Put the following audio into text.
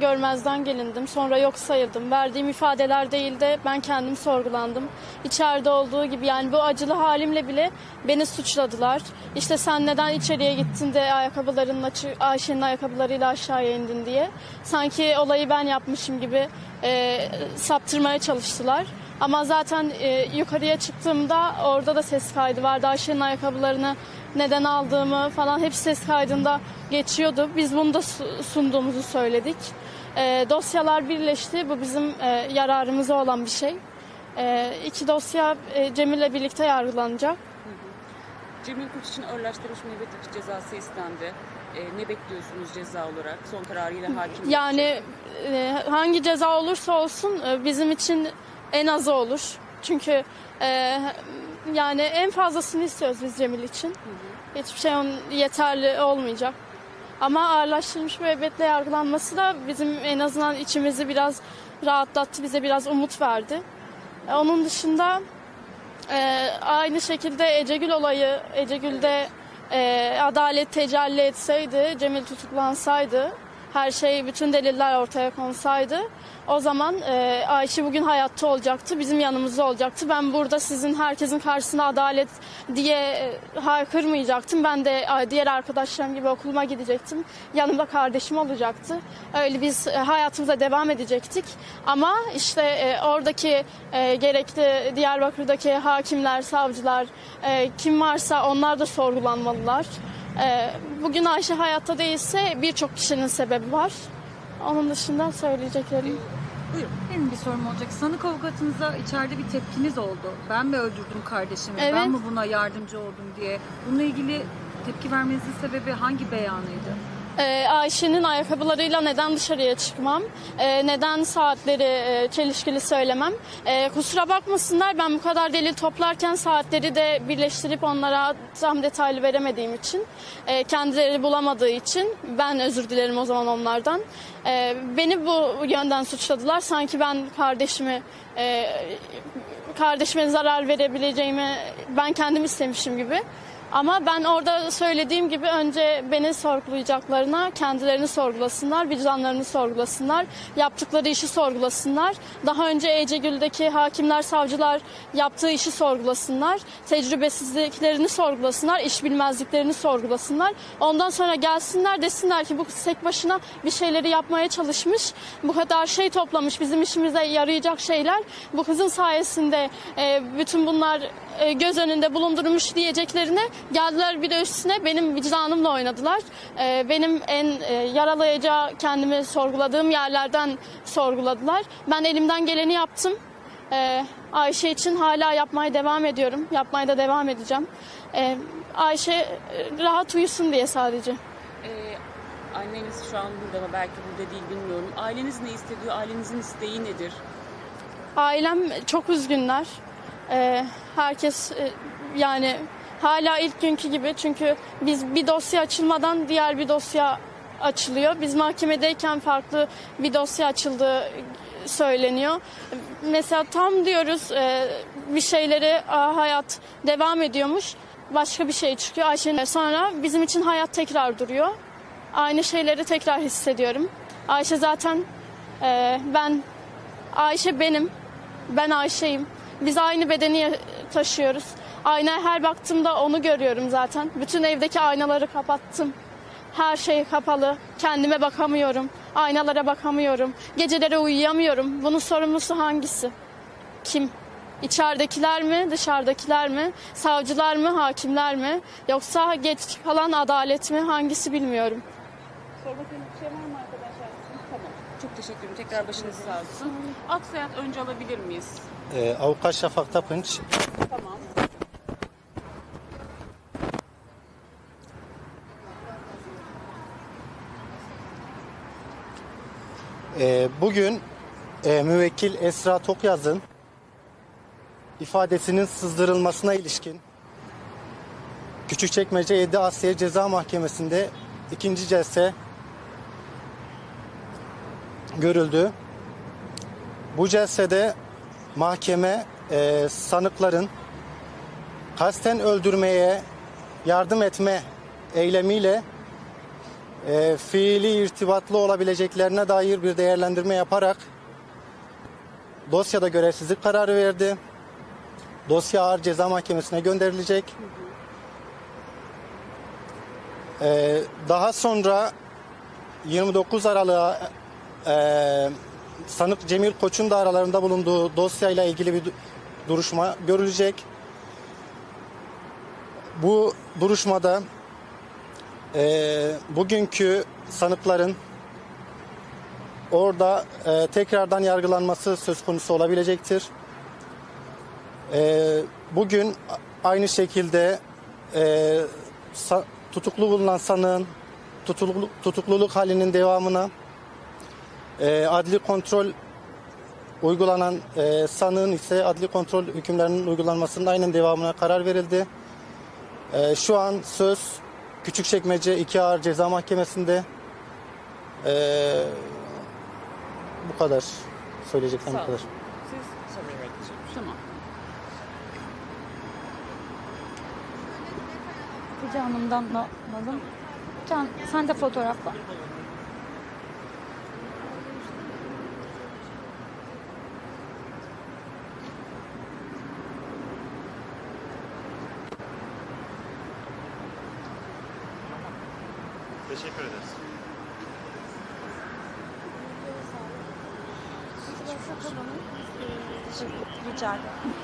Görmezden gelindim. Sonra yok sayıldım. Verdiğim ifadeler değil de ben kendim sorgulandım. İçeride olduğu gibi yani bu acılı halimle bile beni suçladılar. İşte sen neden içeriye gittin de ayakkabılarınla çı- Ayşe'nin ayakkabılarıyla aşağıya indin diye. Sanki olayı ben yapmışım gibi e, saptırmaya çalıştılar. Ama zaten e, yukarıya çıktığımda orada da ses kaydı vardı. Ayşe'nin ayakkabılarını neden aldığımı falan hep ses kaydında geçiyordu. Biz bunu da su- sunduğumuzu söyledik. E, dosyalar birleşti. Bu bizim e, yararımıza olan bir şey. E, iki dosya e, Cemil'le birlikte yargılanacak. Cemil Koç için ağırlaştırılmış müebbet hapis cezası istendi. Ee, ne bekliyorsunuz ceza olarak? Son kararıyla hakim. Yani e, hangi ceza olursa olsun e, bizim için en azı olur. Çünkü e, yani en fazlasını istiyoruz biz Cemil için. Hiçbir şey onun yeterli olmayacak. Ama ağırlaştırılmış müebbetle yargılanması da bizim en azından içimizi biraz rahatlattı, bize biraz umut verdi. E, Onun dışında e, aynı şekilde Ecegül olayı, Ecegül'de e, adalet tecelli etseydi, Cemil tutuklansaydı, her şey, bütün deliller ortaya konsaydı, o zaman e, Ayşe bugün hayatta olacaktı, bizim yanımızda olacaktı. Ben burada sizin herkesin karşısında adalet diye e, haykırmayacaktım. Ben de diğer arkadaşlarım gibi okuluma gidecektim. Yanımda kardeşim olacaktı. Öyle biz e, hayatımıza devam edecektik. Ama işte e, oradaki e, gerekli Diyarbakır'daki hakimler, savcılar, e, kim varsa onlar da sorgulanmalılar. E, bugün Ayşe hayatta değilse birçok kişinin sebebi var. Onun dışında söyleyeceklerim. Buyurun. Benim bir sorum olacak. Sanık avukatınıza içeride bir tepkiniz oldu. Ben mi öldürdüm kardeşimi? Evet. Ben mi buna yardımcı oldum diye. Bununla ilgili tepki vermenizin sebebi hangi beyanıydı? Ee, Ayşe'nin ayakkabılarıyla neden dışarıya çıkmam, Ee, neden saatleri e, çelişkili söylemem. Ee, kusura bakmasınlar ben bu kadar delil toplarken saatleri de birleştirip onlara tam detaylı veremediğim için, e, kendileri bulamadığı için ben özür dilerim o zaman onlardan. Ee, beni bu yönden suçladılar. Sanki ben kardeşimi e, kardeşime zarar verebileceğimi ben kendim istemişim gibi. Ama ben orada söylediğim gibi önce beni sorgulayacaklarına kendilerini sorgulasınlar, vicdanlarını sorgulasınlar, yaptıkları işi sorgulasınlar. Daha önce Ecegül'deki hakimler, savcılar yaptığı işi sorgulasınlar, tecrübesizliklerini sorgulasınlar, iş bilmezliklerini sorgulasınlar. Ondan sonra gelsinler desinler ki bu kız tek başına bir şeyleri yapmaya çalışmış, bu kadar şey toplamış, bizim işimize yarayacak şeyler. Bu kızın sayesinde e, bütün bunlar e, göz önünde bulundurmuş diyeceklerine geldiler bir de üstüne benim vicdanımla oynadılar. E, benim en e, yaralayacağı kendimi sorguladığım yerlerden sorguladılar. Ben elimden geleni yaptım. E, Ayşe için hala yapmaya devam ediyorum. Yapmaya da devam edeceğim. E, Ayşe e, rahat uyusun diye sadece. Ee, anneniz şu an burada ama belki burada değil bilmiyorum. Aileniz ne istediyor? Ailenizin isteği nedir? Ailem çok üzgünler. Ee, herkes e, yani hala ilk günkü gibi çünkü biz bir dosya açılmadan diğer bir dosya açılıyor. Biz mahkemedeyken farklı bir dosya açıldığı söyleniyor. Mesela tam diyoruz e, bir şeyleri "Aa, hayat devam ediyormuş. Başka bir şey çıkıyor. Ayşe'nin sonra bizim için hayat tekrar duruyor. Aynı şeyleri tekrar hissediyorum. Ayşe zaten e, ben Ayşe benim. Ben Ayşe'yim. Biz aynı bedeni taşıyoruz. Aynaya her baktığımda onu görüyorum zaten. Bütün evdeki aynaları kapattım. Her şey kapalı. Kendime bakamıyorum. Aynalara bakamıyorum. Gecelere uyuyamıyorum. Bunun sorumlusu hangisi? Kim? İçeridekiler mi, dışarıdakiler mi, savcılar mı, hakimler mi? Yoksa geç kalan adalet mi? Hangisi bilmiyorum. Sormak bir şey var mı arkadaşlar? Tamam. Çok teşekkür ederim. Tekrar başınız sağ olsun. Aksayat önce alabilir miyiz? Ee, Avukat Şafak Tapınç, Tamam. Ee, bugün e, müvekkil Esra Tokyaz'ın ifadesinin sızdırılmasına ilişkin Küçükçekmece 7 Asliye Ceza Mahkemesi'nde ikinci celse görüldü. Bu celsede mahkeme e, sanıkların kasten öldürmeye yardım etme eylemiyle e, fiili irtibatlı olabileceklerine dair bir değerlendirme yaparak dosyada görevsizlik kararı verdi. Dosya Ağır Ceza Mahkemesi'ne gönderilecek. E, daha sonra 29 Aralık'a e, sanık Cemil Koç'un da aralarında bulunduğu dosyayla ilgili bir du- duruşma görülecek. Bu duruşmada e, bugünkü sanıkların orada e, tekrardan yargılanması söz konusu olabilecektir. E, bugün aynı şekilde e, tutuklu bulunan sanığın tutukluluk, tutukluluk halinin devamına e, adli kontrol uygulanan e, sanığın ise adli kontrol hükümlerinin uygulanmasının aynen devamına karar verildi. E, şu an söz Küçükçekmece 2 Ağır Ceza Mahkemesi'nde. E, bu kadar söyleyeceklerim bu kadar. Siz. Tamam. Hatice Hanım'dan da alalım. Can sen de fotoğrafla. Teşekkür ederiz. Rica ederim.